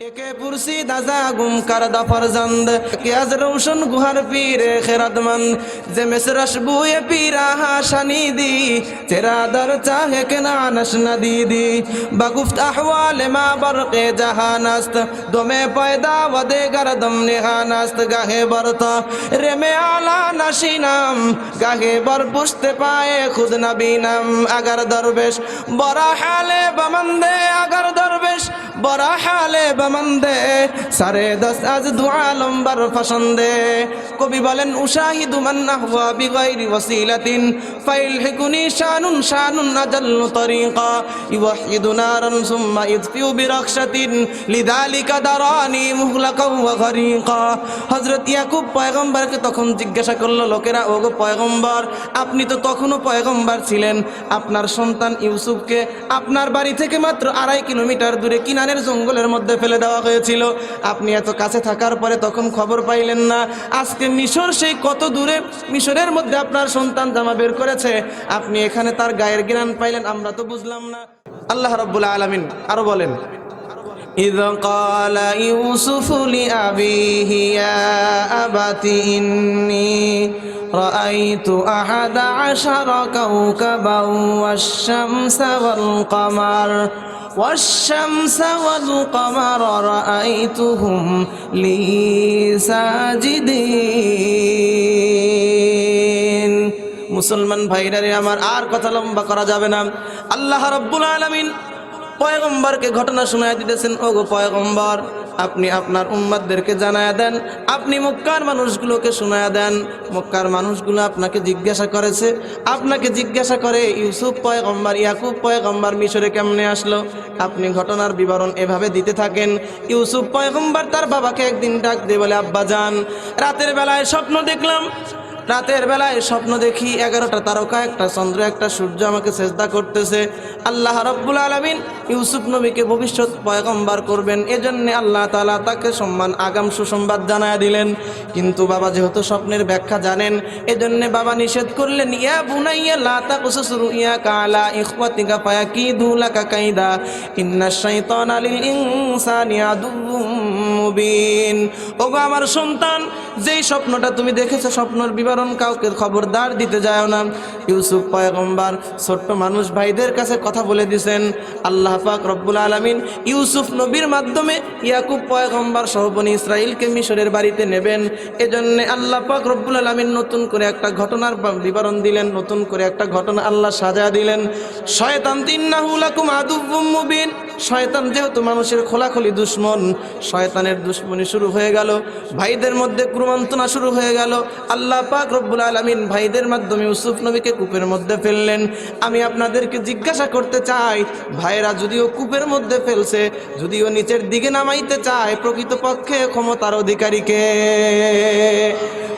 একে পুরসি দাজা গুমকার দফর জন্দ। কিয়াজ রৌশন গুহার পীরে খেরাদমন। যে মেসরস বুয়ে পীরা হাসানি দি। তেরা দর চাহে কে নানস নদি দি বগুফত আহওয়াল মা বরকে জাহানাস্ত দমে পয়দা ওদে গরদম নেহানাস্ত গাহে বরত রেমে আলা নাশিনাম গাহে বর পুষতে পায়ে খুদ নবীনাম আগর দরবেশ, বরা হালে বমন্দে আগর দরবেশ, বরা হালে জমান্দে সারে দশ আজ দোয়া লম্বার ফসন্দে কবি বলেন উশাহি দুমান্না হুয়া বিগাইরি ওসিলাতিন ফাইল হিকুনি শানুন শানুন আজাল্লু তরিকা। ইউহিদু নারান সুম্মা ইদফিউ বিরাখশাতিন লিদালিকা দারানি মুহলাকা ওয়া গরিকা হযরত ইয়াকুব পয়গম্বরকে তখন জিজ্ঞাসা করল, লোকেরা, ওগো পয়গম্বর, আপনি তো তখনও পয়গম্বর ছিলেন। আপনার সন্তান ইউসুফকে আপনার বাড়ি থেকে মাত্র আড়াই কিলোমিটার দূরে কিনানের জঙ্গলের মধ্যে ফেলে দেওয়া হয়েছিল আপনি এত কাছে থাকার পরে তখন খবর পাইলেন না আজকে মিশর সেই কত দূরে মিশরের মধ্যে আপনার সন্তান জামা বের করেছে আপনি এখানে তার গায়ের জ্ঞান পাইলেন আমরা তো বুঝলাম না আল্লাহ রাব্বুল আলামিন আরো বলেন إذ قال يوسف لأبيه يا أبت إني رأيت أحد عشر كوكبا والشمس والقمر والشمس والقمر رأيتهم لي ساجدين মুসলমান ভাইরারে আমার আর কথা লম্বা করা যাবে না আল্লাহ রব্বুল আলামিন পয়গম্বরকে ঘটনা শোনায় দিতেছেন ওগো পয়গম্বর আপনি আপনার উম্মাদদেরকে জানায়া দেন, আপনি মক্কার মানুষগুলোকে শোনায়া দেন। মক্কার মানুষগুলো আপনাকে জিজ্ঞাসা করেছে, আপনাকে জিজ্ঞাসা করে, ইউসুফ পয়গম্বর, ইয়াকুব পয়গম্বর মিশরে কেমনে আসলো? আপনি ঘটনার বিবরণ এভাবে দিতে থাকেন, ইউসুফ পয়গম্বর তার বাবাকে একদিন ডাক দিয়ে বলে, আব্বা যান রাতের বেলায় স্বপ্ন দেখলাম রাতের বেলায় স্বপ্ন দেখি এগারোটা তারকা, একটা চন্দ্র, একটা সূর্য আমাকে চেষ্টা করতেছে। আল্লাহ রব্বুল আলমিন ইউসুফ নবীকে ভবিষ্যৎ পয়গম্বার করবেন। এজন্য আল্লাহ তালা তাকে সম্মান, আগাম, সুসংবাদ জানায় দিলেন। কিন্তু বাবা যেহেতু স্বপ্নের ব্যাখ্যা জানেন, এজন্য বাবা নিষেধ করলেন, ইয়া বুনাইয়া লাতা কুসুসুরু ইয়া কালা ইখওয়াতিকা ফায়াকিদু লাকা কাইদা ইন্নাশ শাইতানা লিল ইনসানি আদুউম মুবিন। ওগো আমার সন্তান যেই স্বপ্নটা তুমি দেখেছ, স্বপ্নের বিবরণ কাউকে খবরদার দিতে যায় না। ইউসুফ পয়গম্বর ছোট্ট মানুষ ভাইদের কাছে কথা বলে দিছেন আল্লাহ পাক রব্বুল আলামিন ইউসুফ নবীর মাধ্যমে ইয়াকুব পয়গম্বর সহ বনি ইসরাইলকে মিশরের বাড়িতে নেবেন। এজন্য আল্লাহ পাক রব্বুল আলামিন নতুন করে একটা ঘটনার বিবরণ দিলেন, নতুন করে একটা ঘটনা আল্লাহ সাজা দিলেন। শয়তান তিন্নাহু লাকুম আদুব্বুম মুবিন। শয়তান যেহেতু মানুষের খোলাখলি দুশ্মন, শয়তানের দুশ্মনী শুরু হয়ে গেল। ভাইদের মধ্যে ক্রমান্তনা শুরু হয়ে গেল। আল্লাহ পাক রব্বুল আলমিন ভাইদের মাধ্যমে ইউসুফ নবীকে কূপের মধ্যে ফেললেন। আমি আপনাদেরকে জিজ্ঞাসা করতে চাই, ভাইরা যদিও কূপের মধ্যে ফেলছে, যদিও নিচের দিকে নামাইতে চায়, প্রকৃতপক্ষে ক্ষমতার অধিকারীকে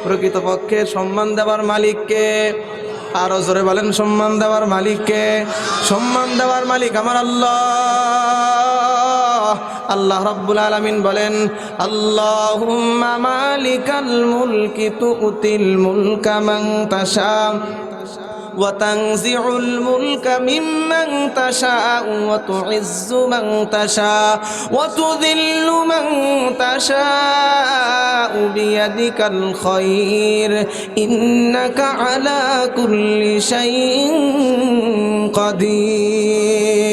প্রকৃতপক্ষে সম্মান দেওয়ার মালিককে আরও জোরে বলেন, সম্মান দেওয়ার মালিককে সম্মান দেওয়ার মালিক আমার আল্লাহ। আল্লাহ রাব্বুল আলামিন বলেন আল্লাহুম্মা মালিকাল মুলকি তুতিল মুলকা মান তাশা وتنزع الملك ممن تشاء وتعز من تشاء وتذل من تشاء بيدك الخير إنك على كل شيء قدير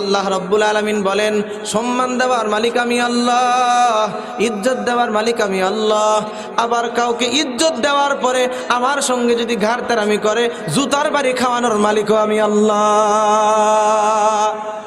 আল্লাহ রব্বুল আলমিন বলেন, সম্মান দেওয়ার মালিক আমি আল্লাহ, ইজ্জত দেওয়ার মালিক আমি আল্লাহ। আবার কাউকে ইজ্জত দেওয়ার পরে আমার সঙ্গে যদি ঘাড়তারামি করে, জুতার বাড়ি খাওয়ানোর মালিকও আমি আল্লাহ।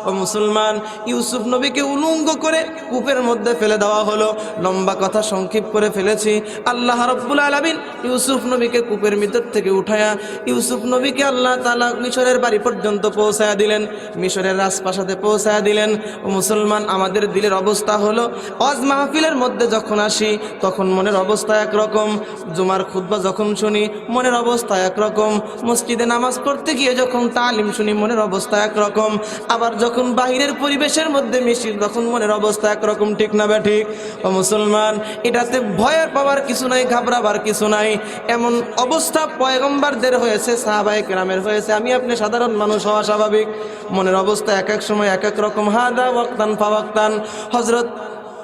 ও মুসলমান, ইউসুফ নবীকে উলঙ্গ করে কূপের মধ্যে ফেলে দেওয়া হলো, লম্বা কথা সংক্ষেপ করে ফেলেছি। আল্লাহ রব্বুল আলমিন ইউসুফ নবীকে কূপের ভিতর থেকে উঠায়া, ইউসুফ নবীকে আল্লাহ তালা মিশরের বাড়ি পর্যন্ত পৌঁছায়া দিলেন। মিশরের রাজপ্রাসাদে পৌঁছায় দিলেন। মুসলমান, আমাদের দিলের অবস্থা হলো অজ মাহফিলের মধ্যে যখন আসি, তখন মনের অবস্থা একরকম। জুমার খুদ্া যখন শুনি, মনের অবস্থা একরকম। মসজিদে নামাজ পড়তে গিয়ে যখন তালিম শুনি, মনের অবস্থা একরকম। আবার যখন বাহিরের পরিবেশের মধ্যে মিশি, তখন মনের অবস্থা একরকম, ঠিক না বা ঠিক ও মুসলমান, এটাতে ভয়ের পাওয়ার কিছু নাই, ঘাবড়াবার কিছু নাই। এমন অবস্থা পয়গম্বারদের হয়েছে, সাহাবায়ে কেরামের হয়েছে। আমি আপনি সাধারণ মানুষ হওয়া স্বাভাবিক। মনের অবস্থা এক এক এক সময় এক এক রকম, হাদা ওয়াক্তান ফাওয়াক্তান। হজরত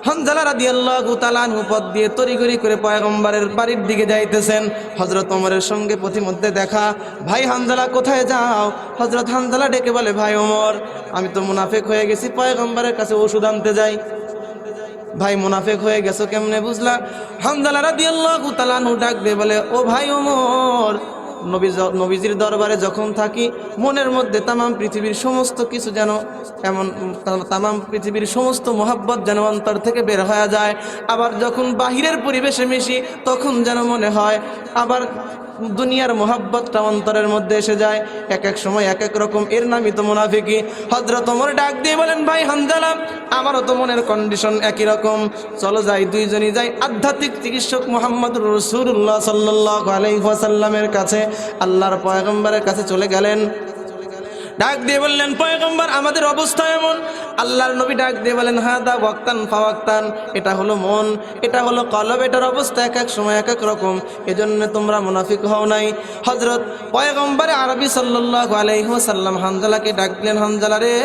হানজালা দিয়ে করে বাড়ির দিকে যাইতেছেন। ওমরের সঙ্গে দেখা, ভাই হানজালা, কোথায় যাও? হযরত হানজালা ডেকে বলে, ভাই ওমর, আমি তো মুনাফেক হয়ে গেছি, পয়গম্বরের কাছে ওষুধ আনতে যাই। ভাই মুনাফেক হয়ে গেছো কেমনে বুঝলা? হামদালা রাদিয়াল্লাহু তাআলা আনহু ডাক দিয়ে বলে, ও ভাই ওমর নবী নবীজির দরবারে যখন থাকি, মনের মধ্যে তামাম পৃথিবীর সমস্ত কিছু যেন এমন, তাম তামাম পৃথিবীর সমস্ত মোহাব্বত যেন অন্তর থেকে বের হয়ে যায়। আবার যখন বাহিরের পরিবেশে মিশি, তখন যেন মনে হয়, আবার দুনিয়ার মোহাব্বতটা অন্তরের মধ্যে এসে যায়। এক এক সময় এক এক রকম। এর নামই তো মুনাফিকি হজরত ওমর ডাক দিয়ে বলেন, ভাই হানজালা আমারও তো মনের কন্ডিশন একই রকম। চলো যাই, দুইজনই যাই। আধ্যাত্মিক চিকিৎসক মোহাম্মদ রসুল্লাহ সাল্লাহ আলাইসাল্লামের কাছে, আল্লাহর পয়গম্বরের কাছে চলে গেলেন। ডাক দিয়ে বললেন, পয়গম্বর, আমাদের অবস্থা এমন। আল্লাহর নবী ডাক দিয়ে বলেন হ্যাঁ দা ওয়াক্তান ফাওয়াক্তান। এটা হলো মন, এটা হলো কলব, এটার অবস্থা এক এক সময় এক এক রকম। এজন্য তোমরা মুনাফিক হও নাই। হজরত পয়গম্বরে আরবি সাল্লাহ আলাইসাল্লাম হানজালাকে ডাক দিলেন হানজালা রে,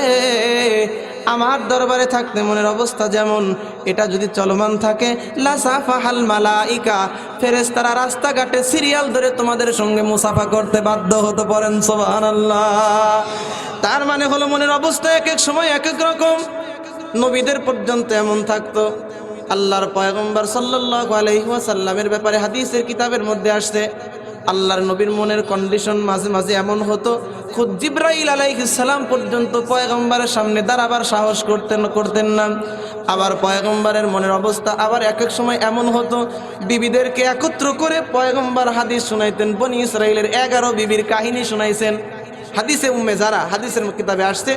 আমার দরবারে থাকতে মনের অবস্থা যেমন, এটা যদি চলমান থাকে মালাইকা। ফেরেশতারা রাস্তাঘাটে সিরিয়াল ধরে তোমাদের সঙ্গে মুসাফা করতে বাধ্য হতে পারেন, সুবহানাল্লাহ। তার মানে হলো মনের অবস্থা এক এক সময় এক এক রকম। নবীদের পর্যন্ত এমন থাকতো। আল্লাহর পয়গম্বর সাল্লাল্লাহু আলাইহি ওয়াসাল্লামের ব্যাপারে হাদিসের কিতাবের মধ্যে আসছে, আল্লাহর নবীর মনের কন্ডিশন মাঝে মাঝে এমন হতো, খুদ জিব্রাইল আলাইহিস সালাম পর্যন্ত পয়গম্বরের সামনে দাঁড়াবার সাহস করতেন করতেন না। আবার পয়গম্বরের মনের অবস্থা আবার এক এক সময় এমন হতো, বিবিদেরকে একত্র করে পয়গম্বর হাদিস শুনাইতেন, বনি ইসরাইলের এগারো বিবির কাহিনী শুনাইছেন। হাদিসে উম্মে যারা, হাদিসের কিতাবে আসছে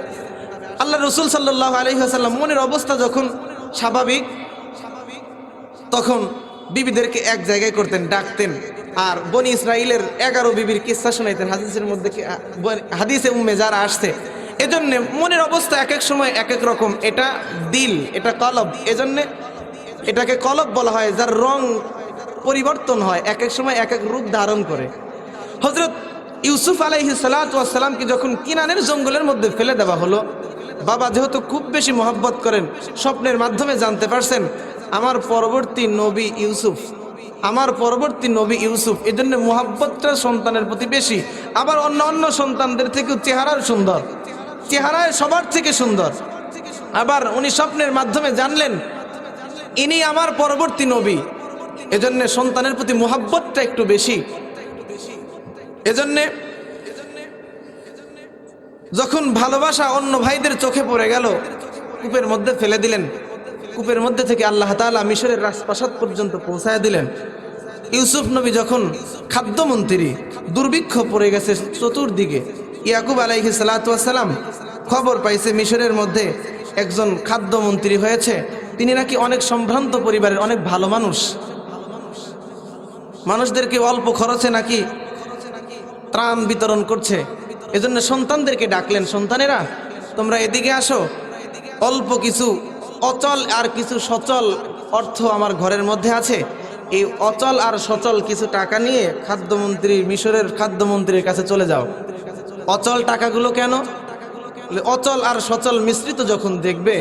আল্লাহ রসুল সাল্লাহ আলহিহাসাল্লাম মনের অবস্থা যখন স্বাভাবিক, তখন বিবিদেরকে এক জায়গায় করতেন, ডাকতেন। আর বনি ইসরাইলের এগারো বিবির কিস্সা শোনাইতেন, হাদিসের মধ্যে কি- হাদিসে উম্মে যারা আসছে, এজন্য মনের অবস্থা এক এক সময় এক এক রকম। এটা দিল, এটা কলব। এজন্যে এটাকে কলব বলা হয়, যার রং পরিবর্তন হয়, এক এক সময় এক এক রূপ ধারণ করে। হজরত ইউসুফ আলাইহি সালাতামকে যখন কিনানের জঙ্গলের মধ্যে ফেলে দেওয়া হলো বাবা যেহেতু খুব বেশি মহব্বত করেন, স্বপ্নের মাধ্যমে জানতে পারছেন, আমার পরবর্তী নবী ইউসুফ, আমার পরবর্তী নবী ইউসুফ এই জন্য মোহাব্বতটা সন্তানের প্রতি বেশি। আবার অন্য অন্য সন্তানদের থেকেও চেহারার সুন্দর, চেহারায় সবার থেকে সুন্দর। আবার উনি স্বপ্নের মাধ্যমে জানলেন, ইনি আমার পরবর্তী নবী, এজন্য সন্তানের প্রতি মোহাব্বতটা একটু বেশি। এজন্যে যখন ভালোবাসা অন্য ভাইদের চোখে পড়ে গেল, কূপের মধ্যে ফেলে দিলেন। কূপের মধ্যে থেকে আল্লাহ তাআলা মিশরের রাজপ্রাসাদ পর্যন্ত পৌঁছায় দিলেন। ইউসুফ নবী যখন খাদ্যমন্ত্রী, দুর্ভিক্ষ পড়ে গেছে চতুর্দিকে, ইয়াকুব আলাইহি সালাম খবর পাইছে মিশরের মধ্যে একজন খাদ্যমন্ত্রী হয়েছে। তিনি নাকি অনেক সম্ভ্রান্ত পরিবারের অনেক ভালো মানুষ। মানুষদেরকে অল্প খরচে নাকি ত্রাণ বিতরণ করছে। এজন্য সন্তানদেরকে ডাকলেন, সন্তানেরা, তোমরা এদিকে আসো। অল্প কিছু অচল আর কিছু সচল অর্থ আমার ঘরের মধ্যে আছে। এই অচল আর সচল কিছু টাকা নিয়ে খাদ্যমন্ত্রী, মিশরের খাদ্যমন্ত্রীর কাছে চলে যাও। অচল টাকাগুলো কেন? অচল আর সচল মিশ্রিত যখন দেখবে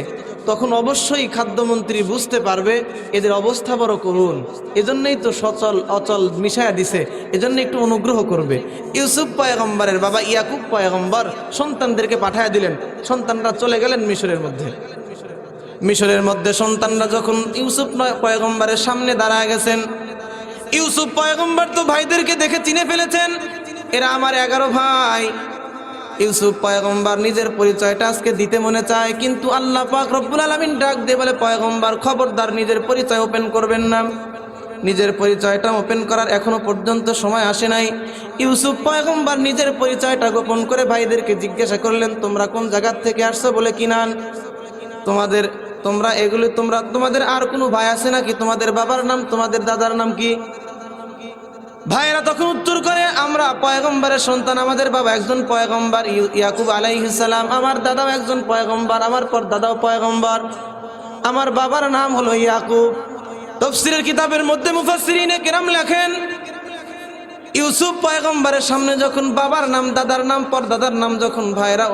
তখন অবশ্যই খাদ্যমন্ত্রী বুঝতে পারবে এদের অবস্থা বড় করুন এজন্যই তো সচল, অচল মিশায়া দিছে। এজন্য একটু অনুগ্রহ করবে। ইউসুফ পয়গম্বরের বাবা ইয়াকুব পয়গম্বর সন্তানদেরকে পাঠায় দিলেন। সন্তানরা চলে গেলেন মিশরের মধ্যে। মিশরের মধ্যে সন্তানরা যখন ইউসুফ পয়গম্বরের সামনে দাঁড়ায় গেছেন। ইউসুফ পয়গম্বর তো ভাইদেরকে দেখে চিনে ফেলেছেন। এরা আমার এগারো ভাই। ইউসুফ পয়গম্বর নিজের পরিচয়টা আজকে দিতে মনে চায়, কিন্তু আল্লাহ পাক রব্বুল আলমিন ডাক দিয়ে বলে, পয়গম্বর, খবরদার, নিজের পরিচয় ওপেন করবেন না। নিজের পরিচয়টা ওপেন করার এখনও পর্যন্ত সময় আসে নাই। ইউসুফ পয়গম্বর নিজের পরিচয়টা গোপন করে ভাইদেরকে জিজ্ঞাসা করলেন, তোমরা কোন জায়গার থেকে আসছো? বলে কিনান তোমাদের, তোমরা এগুলো, তোমরা, তোমাদের আর কোনো ভাই আছে নাকি? তোমাদের বাবার নাম, তোমাদের দাদার নাম কি? ভাইয়েরা তখন উত্তর করে, আমরা পয়গম্বরের সন্তান, আমাদের বাবা একজন পয়গম্বর ইয়াকুব আলাইহিসালাম আমার দাদাও একজন পয়গম্বর, আমার পর দাদাও পয়গম্বর, আমার বাবার নাম হলো ইয়াকুব। তফসিরের কিতাবের মধ্যে মুফাসসিরিনে কেরাম লেখেন, ইউসুফ পয়গম্বরের সামনে যখন বাবার নাম, দাদার নাম, পর দাদার নাম যখন ভাইরা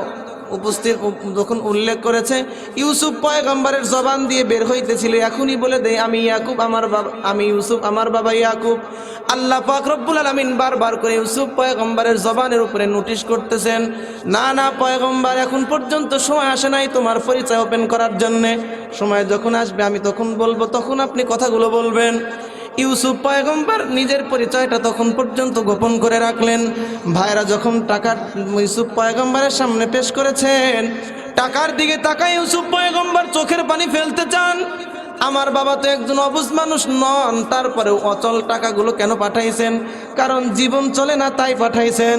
উপস্থিত উপ- যখন উল্লেখ করেছে, ইউসুফ পয়গম্বরের জবান দিয়ে বের হইতেছিল। এখনই বলে দেয় আমি ইয়াকুব, আমার বাবা, আমি ইউসুফ, আমার বাবা ইয়াকুব। আল্লাহ পাক রব্বুল আলমিন বারবার করে ইউসুফ পয়গম্বরের জবানের উপরে নোটিশ করতেছেন, না না, পয়গম্বর, এখন পর্যন্ত সময় আসে নাই তোমার পরিচয় ওপেন করার জন্যে। সময় যখন আসবে, আমি তখন বলব, তখন আপনি কথাগুলো বলবেন। ইউসুফ পয়গম্বর নিজের পরিচয়টা তখন পর্যন্ত গোপন করে রাখলেন। ভাইরা যখন টাকা ইউসুফ পয়গম্বরের সামনে পেশ করেছেন, টাকার দিকে তাকায় ইউসুফ পয়গম্বর চোখের পানি ফেলতে চান। আমার বাবা তো একজন অবুজ মানুষ নন, তারপরেও অচল টাকাগুলো কেন পাঠাইছেন? কারণ জীবন চলে না, তাই পাঠাইছেন।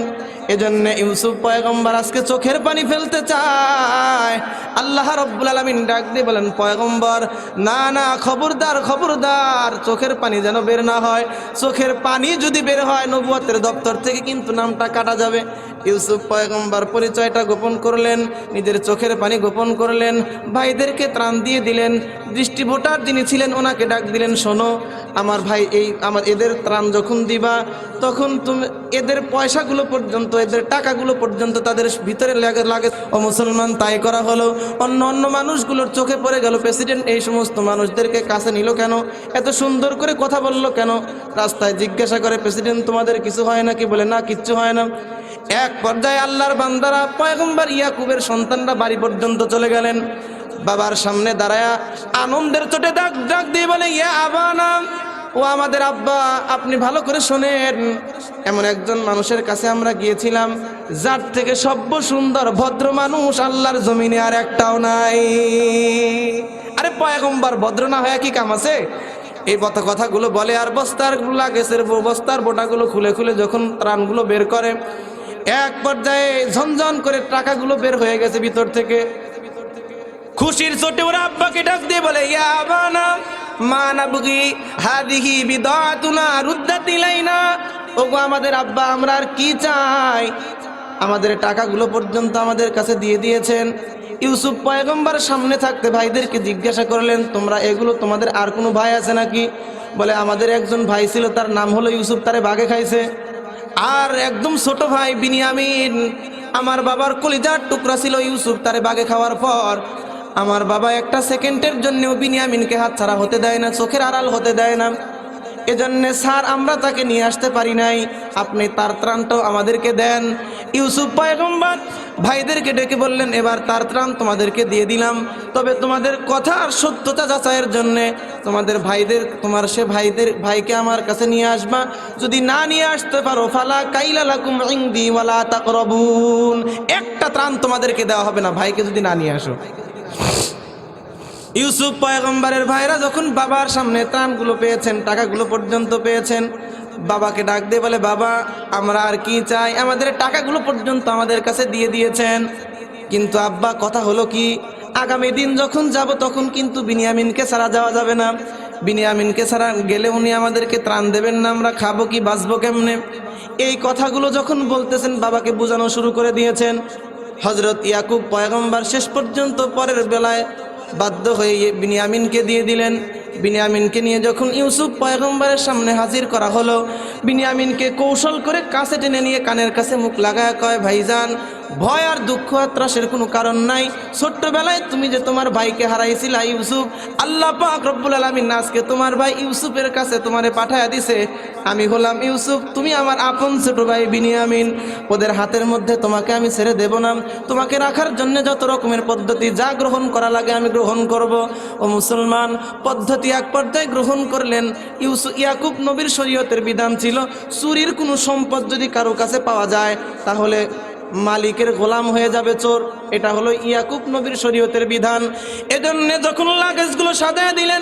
এজন্য ইউসুফ পয়গম্বর আজকে চোখের পানি ফেলতে চায়। আল্লাহ রব্বুল আলমিন ডাক দিয়ে বলেন, পয়গম্বর, না না, খবরদার খবরদার, চোখের পানি যেন বের না হয়। চোখের পানি যদি বের হয়, নবুয়তের দপ্তর থেকে কিন্তু নামটা কাটা যাবে। ইউসুফ পয়গম্বর পরিচয়টা গোপন করলেন, নিজের চোখের পানি গোপন করলেন, ভাইদেরকে ত্রাণ দিয়ে দিলেন, দৃষ্টি ভোটার যিনি ছিলেন ওনাকে ডাক দিলেন, শোনো, আমার ভাই এই, আমার এদের ত্রাণ যখন দিবা, তখন তুমি, এদের পয়সাগুলো পর্যন্ত, এদের টাকাগুলো পর্যন্ত তাদের ভিতরে লাগে লাগে। ও মুসলমান, তাই করা হলো। অন্য অন্য মানুষগুলোর চোখে পড়ে গেল, প্রেসিডেন্ট, এই সমস্ত মানুষদেরকে কাছে নিল কেন? এত সুন্দর করে কথা বলল কেন? রাস্তায় জিজ্ঞাসা করে, প্রেসিডেন্ট, তোমাদের কিছু হয় নাকি? বলে, না, কিচ্ছু হয় না। এক পর্যায়ে আল্লাহর বান্দারা পয়গম্বর ইয়াকুবের সন্তানরা বাড়ি পর্যন্ত চলে গেলেন। বাবার সামনে দাঁড়ায়া আনন্দের চোটে ডাক ডাক দিয়ে বলে, ইয়া আবানা, ও আমাদের আব্বা, আপনি ভালো করে শোনেন। এমন একজন মানুষের কাছে আমরা গিয়েছিলাম, যার থেকে সভ্য, সুন্দর, ভদ্র মানুষ আল্লাহর জমিনে আর একটাও নাই। আরে পয়গম্বর, ভদ্র না হয়ে কি কাম আছে? এই পথ কথাগুলো বলে আর বস্তার লাগেছের বস্তার বোটাগুলো খুলে খুলে যখন ত্রাণগুলো বের করে এক পর্যায়ে ঝনঝন করে টাকাগুলো বের হয়ে গেছে ভিতর থেকে। খুশির চোটে ওরা আব্বাকে ডাক দিয়ে বলে, ইয়া আবানা, মা নাবগি, হাদিহি বিদাতুনা রুদ্দাত ইলাইনা ওগো আমাদের আব্বা, আমরা আর কি চাই? আমাদের টাকাগুলো পর্যন্ত আমাদের কাছে দিয়ে দিয়েছেন। ইউসুফ পয়গম্বর সামনে থাকতে ভাইদেরকে জিজ্ঞাসা করলেন, তোমরা এগুলো তোমাদের আর কোনো ভাই আছে নাকি? বলে, আমাদের একজন ভাই ছিল, তার নাম হলো ইউসুফ, তারে বাগে খাইছে। আর একদম ছোট ভাই বিনিয়ামিন, আমার বাবার কলিজার টুকরা ছিল ইউসুফ তারে বাগে খাওয়ার পর। আমার বাবা একটা সেকেন্ডের জন্যও বিনিয়ামিনকে হাতছাড়া হতে দেয় না, চোখের আড়াল হতে দেয় না। এজন্য স্যার, আমরা তাকে নিয়ে আসতে পারি নাই। আপনি তার ত্রাণটাও আমাদেরকে দেন। ইউসুফ পয়গম্বর ভাইদেরকে ডেকে বললেন, এবার তার ত্রাণ তোমাদেরকে দিয়ে দিলাম। তবে তোমাদের কথা আর সত্যতা যাচাইয়ের জন্যে তোমাদের ভাইদের, তোমার সে ভাইদের, ভাইকে আমার কাছে নিয়ে আসবা। যদি না নিয়ে আসতে পারো, ফালা কাইলা লাকুম একটা ত্রাণ তোমাদেরকে দেওয়া হবে না, ভাইকে যদি না নিয়ে আসো। ইউসুফ পয়গম্বরের ভাইরা যখন বাবার সামনে ত্রাণগুলো পেয়েছেন, টাকাগুলো পর্যন্ত পেয়েছেন বাবাকে ডাক দিয়ে বলে, বাবা, আমরা আর কি চাই? আমাদের টাকাগুলো পর্যন্ত আমাদের কাছে দিয়ে দিয়েছেন। কিন্তু আব্বা, কথা হলো কি, আগামী দিন যখন যাব, তখন কিন্তু বিনিয়ামিনকে ছাড়া যাওয়া যাবে না। বিনিয়ামিনকে ছাড়া গেলে উনি আমাদেরকে ত্রাণ দেবেন না, আমরা খাব কি, বাঁচবো কেমনে? এই কথাগুলো যখন বলতেছেন, বাবাকে বোঝানো শুরু করে দিয়েছেন। হজরত ইয়াকুব পয়গম্বর শেষ পর্যন্ত পরের বেলায় বাধ্য হয়ে বিনিয়ামিনকে দিয়ে দিলেন। বিনিয়ামিনকে নিয়ে যখন ইউসুফ পয়গম্বরের সামনে হাজির করা হলো, বিনিয়ামিনকে কৌশল করে কাছে টেনে নিয়ে কানের কাছে মুখ লাগায় কয়, ভাইজান, ভয় আর দুঃখ আর ত্রাসের কোনো কারণ নাই। ছোট্টবেলায় তুমি যে তোমার ভাইকে হারাইছিলা ইউসুফ, আল্লাহ পাক রব্বুল আলমিন আজকে তোমার ভাই ইউসুফের কাছে তোমারে পাঠায়া দিছে। আমি হলাম ইউসুফ, তুমি আমার আপন ছোট ভাই বিনিয়ামিন। ওদের হাতের মধ্যে তোমাকে আমি ছেড়ে দেব না। তোমাকে রাখার জন্য যত রকমের পদ্ধতি যা গ্রহণ করা লাগে আমি গ্রহণ করব। ও মুসলমান, পদ্ধতি এক পর্যায়ে গ্রহণ করলেন। ইউসু ইয়াকুব নবীর শরীয়তের বিধান ছিল, চুরির কোনো সম্পদ যদি কারও কাছে পাওয়া যায়, তাহলে মালিকের গোলাম হয়ে যাবে চোর। এটা হলো ইয়াকুব নবীর শরীয়তের বিধান। এজন্য যখন লাগেজগুলো সাজায় দিলেন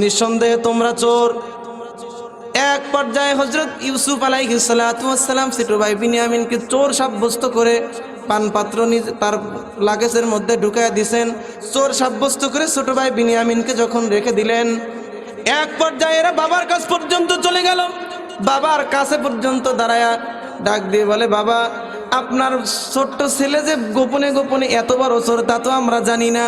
নিঃসন্দেহে তোমরা চোর। এক পর্যায়ে হজরত ইউসুফ আলাইহিসালাম সিটু ভাই বিনিয়ামিনকে চোর সাব্যস্ত করে পানপাত্র তার লাগেজের মধ্যে ঢুকায় দিছেন। চোর সাব্যস্ত করে ছোট ভাই বিনিয়ামিনকে যখন রেখে দিলেন, এক পর্যায়ে এরা বাবার কাছ পর্যন্ত চলে গেল। বাবার কাছে পর্যন্ত দাঁড়ায়া ডাক দিয়ে বলে, বাবা, আপনার ছোট্ট ছেলে যে গোপনে গোপনে এত বড় চোর, তা তো আমরা জানি না।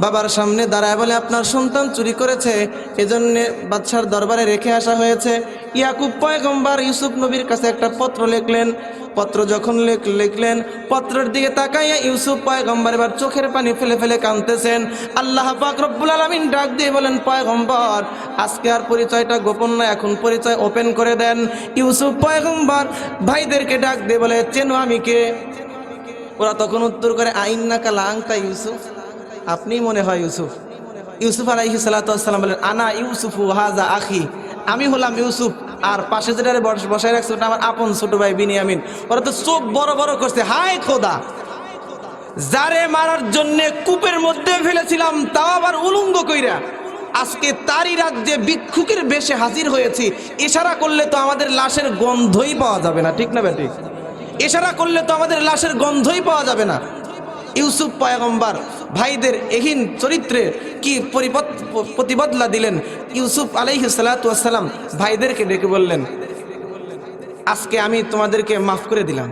বাবার সামনে দাঁড়ায় বলে, আপনার সন্তান চুরি করেছে, এজন্য বাদশার দরবারে রেখে আসা হয়েছে। ইয়াকুব পয়গম্বর ইউসুফ নবীর কাছে একটা পত্র লিখলেন। পত্র যখন লেখ- লিখলেন, পত্রের দিকে তাকাইয়া ইউসুফ পয়গম্বর এবার চোখের পানি ফেলে ফেলে কাঁদতেছেন। আল্লাহ পাক রব্বুল আলামিন ডাক দিয়ে বলেন, পয়গম্বর, আজকে আর পরিচয়টা গোপন না, এখন পরিচয় ওপেন করে দেন। ইউসুফ পয়গম্বর ভাইদেরকে ডাক দিয়ে বলে, চেনো আমি কে? ওরা তখন উত্তর করে আইন্না কালা আংতা ইউসুফ। আপনি মনে হয় ইউসুফ। ইউসুফ আলাইহি সালাতাম বলেন, আনা ইউসুফ হাজা আখি। আমি হলাম ইউসুফ, আর পাশে যেটা বস- বসায় রাখছে আমার আপন ছোট ভাই বিনিয়ামিন। ওরা তো চোখ বড় বড় করছে, হায় খোদা! যারে মারার জন্য কূপের মধ্যে ফেলেছিলাম, তাও আবার উলঙ্গ কইরা। আজকে তারই রাজ্যে ভিক্ষুকের বেশে হাজির হয়েছি। ইশারা করলে তো আমাদের লাশের গন্ধই পাওয়া যাবে না, ঠিক না বেটি ইশারা করলে তো আমাদের লাশের গন্ধই পাওয়া যাবে না। ইউসুফ পয়গম্বর, ভাইদের এহীন চরিত্রে কি প্রতিবদলা দিলেন? ইউসুফ আলাইহি সালাম ভাইদেরকে ডেকে বললেন, আজকে আমি তোমাদেরকে মাফ করে দিলাম।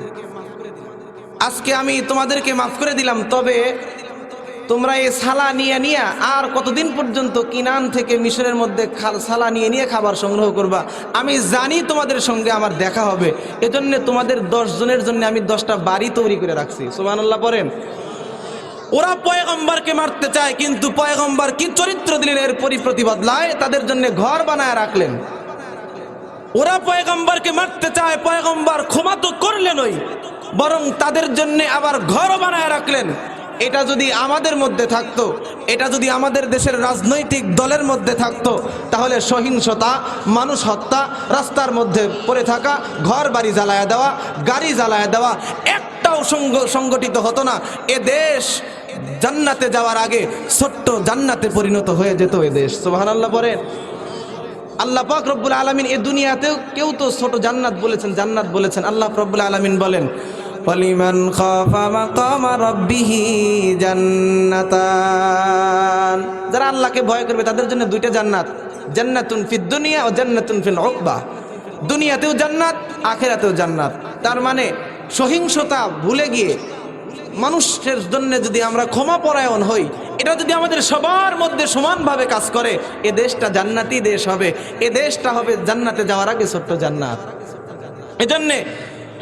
আজকে আমি তোমাদেরকে মাফ করে দিলাম, তবে তোমরা এই সালা নিয়ে নিয়ে আর কতদিন পর্যন্ত কিনান থেকে মিশরের মধ্যে সালা নিয়ে নিয়ে খাবার সংগ্রহ করবা? আমি জানি তোমাদের সঙ্গে আমার দেখা হবে। এজন্য তোমাদের দশ জনের জন্য আমি দশটা বাড়ি তৈরি করে রাখছি। সুবহানাল্লাহ পড়েন। ওরা পয়গম্বরকে মারতে চায়, কিন্তু পয়গম্বর কি চরিত্র দিলেন? এর পরিপ্রতিবদলায় তাদের জন্য ঘর বানায় রাখলেন। ওরা পয়গম্বরকে মারতে চায়, পয়গম্বর ক্ষমা তো করলেন ওই, বরং তাদের জন্য আবার ঘরও বানায় রাখলেন। এটা যদি আমাদের মধ্যে থাকতো, এটা যদি আমাদের দেশের রাজনৈতিক দলের মধ্যে থাকতো, তাহলে সহিংসতা, মানুষ হত্যা, রাস্তার মধ্যে পড়ে থাকা, ঘর বাড়ি জ্বালায়া দেওয়া, গাড়ি জ্বালায়া দেওয়া, একটাও সংগঠিত হতো না। এ দেশ জান্নাতে যাওয়ার আগে ছোট্ট জান্নাতে পরিণত হয়ে যেত এ দেশ। সুবহানাল্লাহ বলেন। আল্লাহ পাক রব্বুল আলমিন এ দুনিয়াতেও কেউ তো ছোট জান্নাত বলেছেন জান্নাত বলেছেন। আল্লাহ রব্বুল আলমিন বলেন ফলিমান খাফা মাকামা রাব্বিহি জান্নাতান। যারা আল্লাহকে ভয় করবে, তাদের জন্য দুইটা জান্নাত, জান্নাতুন ফিদ দুনিয়া ও জান্নাতুন ফিল উকবা। দুনিয়াতেও জান্নাত, আখেরাতেও জান্নাত। তার মানে সহিংসতা ভুলে গিয়ে মানুষের জন্য যদি আমরা ক্ষমা পরায়ণ হই, এটা যদি আমাদের সবার মধ্যে সমানভাবে কাজ করে, এ দেশটা জান্নাতি দেশ হবে। এ দেশটা হবে জান্নাতে যাওয়ার আগে ছোট্ট জান্নাত। এজন্যে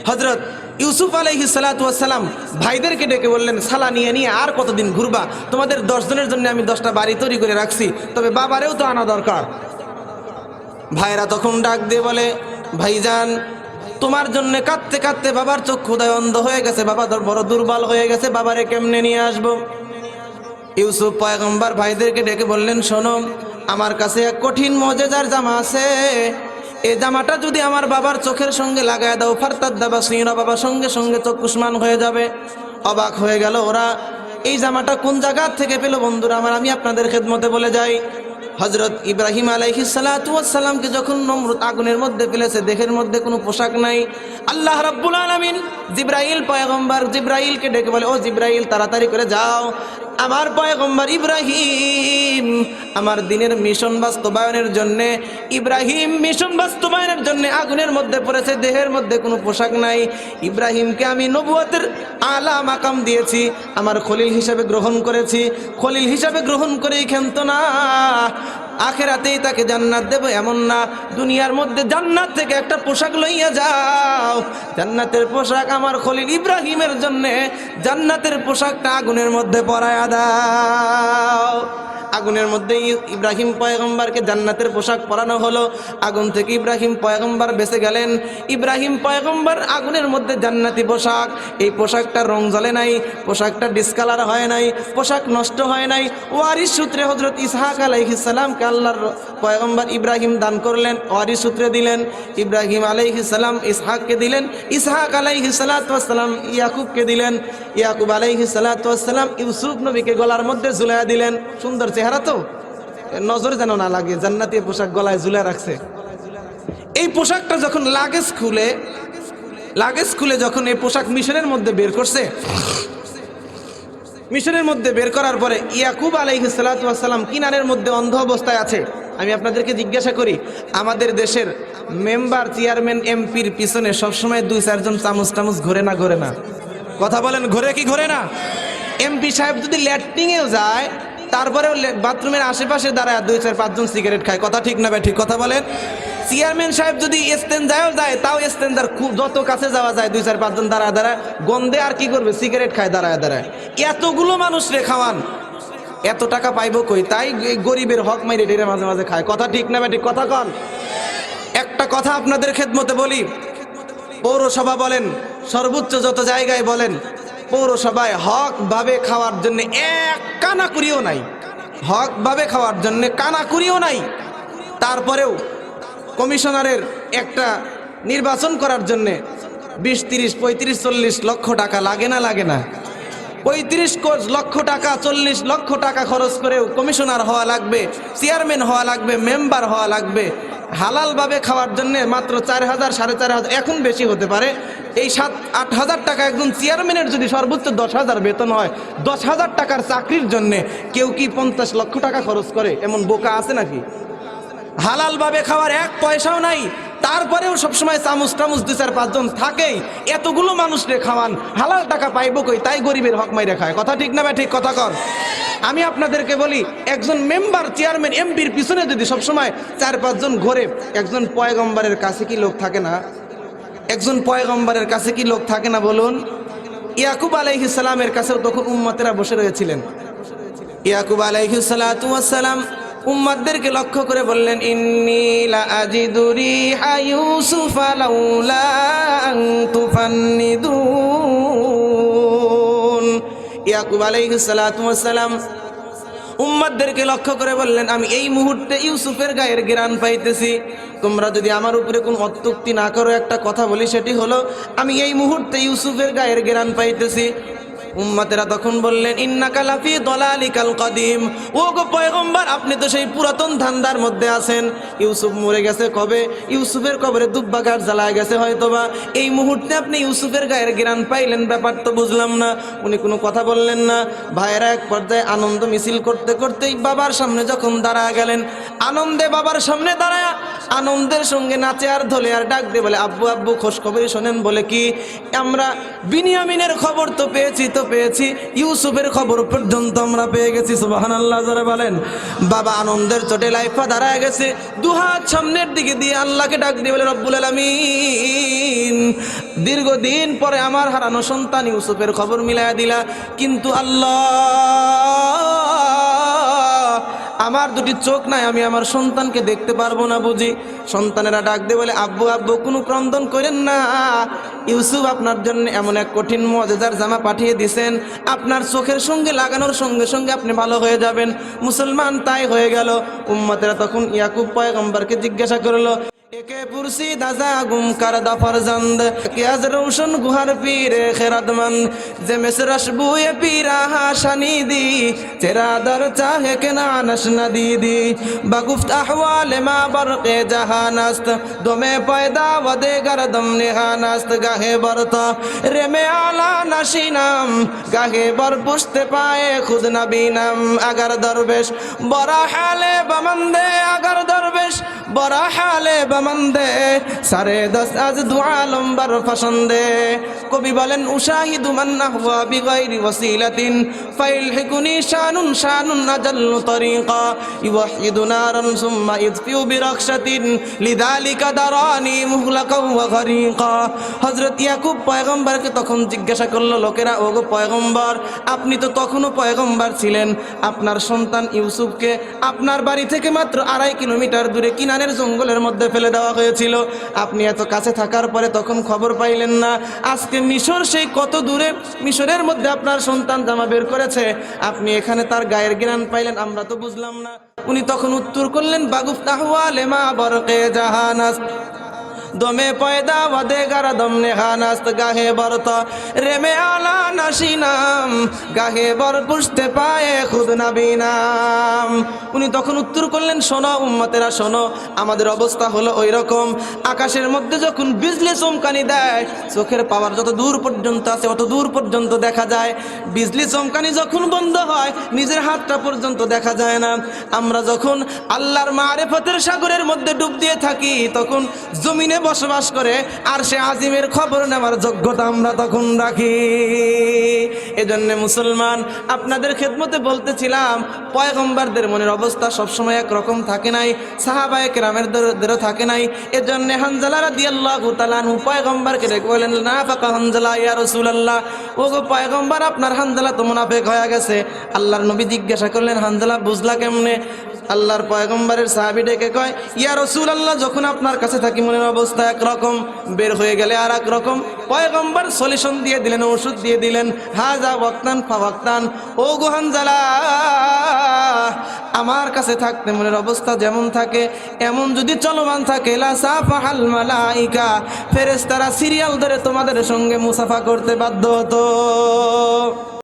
হজরত ইউসুফ আলহি সালাম ভাইদেরকে ডেকে বললেন, সালা নিয়ে নিয়ে আর কতদিন ঘুরবা? তোমাদের দশ জনের জন্য আমি দশটা বাড়ি তৈরি করে রাখছি, তবে বাবারেও তো আনা দরকার। ভাইরা তখন ডাক দিয়ে বলে, ভাইজান তোমার জন্য কাঁদতে কাঁদতে বাবার চক্ষু দয় অন্ধ হয়ে গেছে, বাবা বড় দুর্বল হয়ে গেছে, বাবারে কেমনে নিয়ে আসব? ইউসুফ পয়গম্বর ভাইদেরকে ডেকে বললেন, শোনো, আমার কাছে এক কঠিন মজেদার জামা আছে। এই জামাটা যদি আমার বাবার চোখের সঙ্গে লাগায় দাও ফারতার দাবা সিঁড়া বাবা সঙ্গে সঙ্গে চোখ কুসমান হয়ে যাবে। অবাক হয়ে গেল ওরা, এই জামাটা কোন জায়গা থেকে পেল বন্ধুরা? আমার, আমি আপনাদের খেদমতে বলে যাই। হজরত ইব্রাহিম আলাইহি সালাতামকে যখন নমরুদ আগুনের মধ্যে ফেলেছে, দেহের মধ্যে কোনো পোশাক নাই। আল্লাহ রাব্বুল আলমিন জিব্রাইল পয়গম্বর জিব্রাইলকে ডেকে বলে, ও জিব্রাইল, তাড়াতাড়ি করে যাও। আমার পয়গম্বর ইব্রাহিম, আমার দিনের মিশন বাস্তবায়নের জন্য, ইব্রাহিম মিশন বাস্তবায়নের জন্য আগুনের মধ্যে পড়েছে, দেহের মধ্যে কোনো পোশাক নাই। ইব্রাহিমকে আমি নবুয়তের আলা মাকাম দিয়েছি, আমার খলিল হিসাবে গ্রহণ করেছি। খলিল হিসাবে গ্রহণ করেই খেন্ত না আখেরাতেই তাকে জান্নাত দেব এমন না। দুনিয়ার মধ্যে জান্নাত থেকে একটা পোশাক লইয়া যাও। জান্নাতের পোশাক আমার খলিল ইব্রাহিমের জন্যে। জান্নাতের পোশাকটা আগুনের মধ্যে পরায়া দাও। আগুনের মধ্যে ইব্রাহিম পয়গম্বরকে জান্নাতের পোশাক পরানো হলো। আগুন থেকে ইব্রাহিম পয়গম্বর বেঁচে গেলেন। ইব্রাহিম পয়গম্বর আগুনের মধ্যে জান্নাতি পোশাক। এই পোশাকটা রং জ্বলে নাই, পোশাকটা ডিসকালার হয় নাই, পোশাক নষ্ট হয় নাই। ওয়ারিস সূত্রে হজরত ইসহাক আলাইহিস সালামকে আল্লাহর পয়গম্বর ইব্রাহিম দান করলেন ওয়ারিস সূত্রে দিলেন। ইব্রাহিম আলাইহিস সালাম ইসহাককে দিলেন, ইসহাক আলাইহিস সালাম ইয়াকুবকে দিলেন। ইয়াকুব আলাইহিস সালাম ইউসুফ নবীকে গলার মধ্যে ঝুলাইয়া দিলেন। সুন্দর চেহারা তো? নজর যেন না লাগে, জান্নাতি পোশাক গলায় ঝুলে রাখছে। এই পোশাকটা যখন লাগেজ খুলে লাগেজ খুলে যখন এই পোশাক মিশনের মধ্যে বের করছে, মিশনের মধ্যে বের করার পরে ইয়াকুব আলাইহিসালাম কিনারের মধ্যে অন্ধ অবস্থায় আছে। আমি আপনাদেরকে জিজ্ঞাসা করি, আমাদের দেশের মেম্বার, চেয়ারম্যান, এমপির পিছনে সবসময় দুই চারজন চামচ টামচ ঘোরে না ঘোরে না? কথা বলেন, ঘোরে কি ঘোরে না? এমপি সাহেব যদি ল্যাট্রিংয়েও যায় তারপরেও বাথরুমের আশেপাশে দাঁড়ায় দুই, চার, পাঁচজন সিগারেট খায়। কথা ঠিক না ঠিক কথা বলেন। চেয়ারম্যান সাহেব যদি এস্তেঞ্জায়ও যায়, তাও এস্তেঞ্জার যত কাছে যাওয়া যায়, দুই, চার, পাঁচজন দাঁড়ায় দাঁড়ায়, গন্ধে আর কি করবে? সিগারেট খায়, দাঁড়ায় দাঁড়ায়। এতগুলো মানুষ রে খাওয়ান। এত টাকা পাইবো কই? তাই গরিবের হক মাইরে ডেরে মাঝে মাঝে খায়। কথা ঠিক না ঠিক কথা কন। একটা কথা আপনাদের খেদমতে বলি। পৌরসভা বলেন, সর্বোচ্চ যত জায়গায় বলেন পৌরসভায় হক ভাবে খাওয়ার জন্য এক কানা করিও নাই। হক ভাবে খাওয়ার জন্য কানা করিও নাই। তারপরেও কমিশনারের একটা নির্বাচন করার জন্যে বিশ, তিরিশ, পঁয়ত্রিশ, চল্লিশ লক্ষ টাকা লাগে না লাগে না। পঁয়ত্রিশ কোচ লক্ষ টাকা, চল্লিশ লক্ষ টাকা খরচ করেও কমিশনার হওয়া লাগবে, চেয়ারম্যান হওয়া লাগবে, মেম্বার হওয়া লাগবে। হালালভাবে খাওয়ার জন্য মাত্র চার হাজার, সাড়ে চার হাজার, এখন বেশি হতে পারে। এই সাত, আট হাজার টাকা একজন চেয়ারম্যানের যদি সর্বোচ্চ দশ হাজার বেতন হয়, দশ হাজার টাকার চাকরির জন্য কেউ কি পঞ্চাশ লক্ষ টাকা খরচ করে? এমন বোকা আছে নাকি? হালালভাবে খাওয়ার এক পয়সাও নাই তারপরেও সবসময় চামচ টামুচ দু চার পাঁচজন থাকেই। এতগুলো মানুষ রে খাওয়ান, হালাল টাকা পাইবো কই? তাই গরিবের হক মাইরে খায়। কথা ঠিক না ভাই, ঠিক কথা কর। আমি আপনাদেরকে বলি, একজন মেম্বার, চেয়ারম্যান, এমপির পিছনে যদি সবসময় চার পাঁচজন ঘোরে, একজন পয়গম্বরের কাছে কি লোক থাকে না? একজন পয়গম্বরের কাছে কি লোক থাকে না বলুন? ইয়াকুব আলাইহিসালামের কাছেও তখন উম্মতেরা বসে রয়েছিলেন। ইয়াকুব আলাইহিসালাম উম্মাদদেরকে লক্ষ্য করে বললেন, ইন্নি লা আজিদু রিহা ইউসুফা লাউলা আন ইয়াকুব আলাইহিসসালাম উম্মাদদেরকে লক্ষ্য করে বললেন, আমি এই মুহূর্তে ইউসুফের গায়ের গ্রান পাইতেছি। তোমরা যদি আমার উপরে কোন অত্যুক্তি না করো, একটা কথা বলি সেটি হলো, আমি এই মুহূর্তে ইউসুফের গায়ের গ্রান পাইতেছি। উম্মাতেরা তখন বললেন ইন্না কালাফি দলালি কাল কদিম। ও গো পয়গম্বর, আপনি তো সেই পুরাতন ধান্দার মধ্যে আছেন। ইউসুফ মরে গেছে কবে? ইউসুফের কবরে দুব্বা গাছ জ্বালায় গেছে হয়তোবা। এই মুহূর্তে আপনি ইউসুফের গায়ের গ্রান পাইলেন, ব্যাপার তো বুঝলাম না। উনি কোনো কথা বললেন না। ভাইয়েরা এক পর্যায়ে আনন্দ মিছিল করতে করতেই বাবার সামনে যখন দাঁড়া গেলেন, আনন্দে বাবার সামনে দাঁড়ায় আনন্দের সঙ্গে নাচে আর ধলে আর ডাক দিয়ে বলে, আব্বু আব্বু, খোঁজ শোনেন বলে কি? আমরা বিনিয়ামিনের খবর তো পেয়েছি, তো পেয়েছি। ইউসুফের খবর পর্যন্ত আমরা পেয়ে গেছি সুবাহান আল্লাহ যারা বলেন। বাবা আনন্দের চোটে লাইফা দাঁড়ায় গেছে। দুহাত সামনের দিকে দিয়ে আল্লাহকে ডাক দিয়ে বলে, রব্বুল আলমিন। দীর্ঘদিন পরে আমার হারানো সন্তান ইউসুফের খবর মিলায়া দিলা। কিন্তু আল্লাহ আমার দুটি চোখ নাই, আমি আমার সন্তানকে দেখতে পারব না বুঝি। সন্তানেরা ডাক দিয়ে বলে, আব্বু আব্বু, কোনো ক্রন্দন করেন না। ইউসুফ আপনার জন্য এমন এক কঠিন মজেদার জামা পাঠিয়ে দিছেন। আপনার চোখের সঙ্গে লাগানোর সঙ্গে সঙ্গে আপনি ভালো হয়ে যাবেন। মুসলমান তাই হয়ে গেল। উম্মতেরা তখন ইয়াকুব পয়গম্বরকে জিজ্ঞাসা করল একে পুরসি দাজা গুমকার দফর জন্দ। কিয়াজ রৌশন গুহার পীরে খেরাদমন যে মেস রসবুয়ে পীরা হাসানি দি। তেরা দর চাহে কে না নস নদি দি। বগুফত আহওয়াল মা বরকে জাহানাস্ত দমে পয়দা ওদে গরদম নেহানাস্ত গাহে বরত রেমে আলা নাশিনাম গাহে বর পুষতে পায়ে খুদ নবীনাম আগর দরবেশ, বরা হালে বমন্দে আগর দরবেশ, বরা হালে জমান্দে সারে দশ আজ দোয়া লম্বার ফসন্দে কবি বলেন উষাহি দুমান না হুয়া বিগাইরি ওয়াসিলাতিন। ফাইল হিকুনি শানুন শানুন আজাল্লু তরিকা। ইউহিদু নারান সুম্মা ইদফিউ বিরাকশাতিন। লিদালিকা দারানি মুহলাকা ওয়া গরিকা হযরত ইয়াকুব পয়গম্বরকে তখন জিজ্ঞাসা করল, লোকেরা, ওগো পয়গম্বর, আপনি তো তখনও পয়গম্বর ছিলেন। আপনার সন্তান ইউসুফকে আপনার বাড়ি থেকে মাত্র আড়াই কিলোমিটার দূরে কিনানের জঙ্গলের মধ্যে ফেলে দেওয়া হয়েছিল, আপনি এত কাছে থাকার পরে তখন খবর পাইলেন না। আজকে মিশর সেই কত দূরে, মিশরের মধ্যে আপনার সন্তান জামা বের করেছে। আপনি এখানে তার গায়ের জ্ঞান পাইলেন, আমরা তো বুঝলাম না। উনি তখন উত্তর করলেন বাগুফ তাহওয়া লেমা বরকে জাহানাস। দমে পয়দা वदे गरदम नेहानस्त गाहे बरत रेमे आला नशीनाम गाहे बर पुष्टे पाए खुद नबीनाम উনি তখন উত্তর করলেন শোনো উম্মতেরা শোনো আমাদের অবস্থা হলো ওই রকম আকাশের মধ্যে যখন বিজলি চমকানি দেয় চোখের পাওয়ার যত দূর পর্যন্ত আছে অত দূর পর্যন্ত দেখা যায় বিজলি চমকানি যখন বন্ধ হয় নিজের হাতটা পর্যন্ত দেখা যায় না আমরা যখন আল্লাহর মারেফতের সাগরের মধ্যে ডুব দিয়ে থাকি তখন জমিনে বসবাস করে, আর সে আজিমের খবর নেওয়ার যোগ্যতা আমরা তখন রাখি। এজন্য মুসলমান, আপনাদের খেদমতে বলতেছিলাম, পয়গম্বরদের মনের অবস্থা সবসময় একরকম থাকে নাই, সাহাবায়ে রামের দরদেরও থাকে নাই। এজন্য হানজালা রাদিয়াল্লাহু তাআলা আনহু পয়গম্বরকে ডেকে বলেন না ফাকা হানজালা ইয়া রাসূলুল্লাহ। ও গো পয়গম্বর, আপনার হানজালা তো মুনাফিক হয়ে গেছে। আল্লাহর নবী জিজ্ঞাসা করলেন, হানজালা বুঝলা কেমনে? আল্লাহর পয়গম্বরের সাহাবি ডেকে কয়, ইয়া রসুল আল্লাহ যখন আপনার কাছে থাকি মনের অবস্থা একরকম, বের হয়ে গেলে আর এক রকম পয়গম্বর সলিউশন দিয়ে দিলেন, ওষুধ দিয়ে দিলেন। হাজা বক্তান, ফা ওয়াক্তান ও গোহান জালা আমার কাছে থাকতে মনের অবস্থা যেমন থাকে, এমন যদি চলমান থাকে, লা সাফাহাল মালাইকা, ফেরেশতারা সিরিয়াল ধরে তোমাদের সঙ্গে মুসাফা করতে বাধ্য হতো।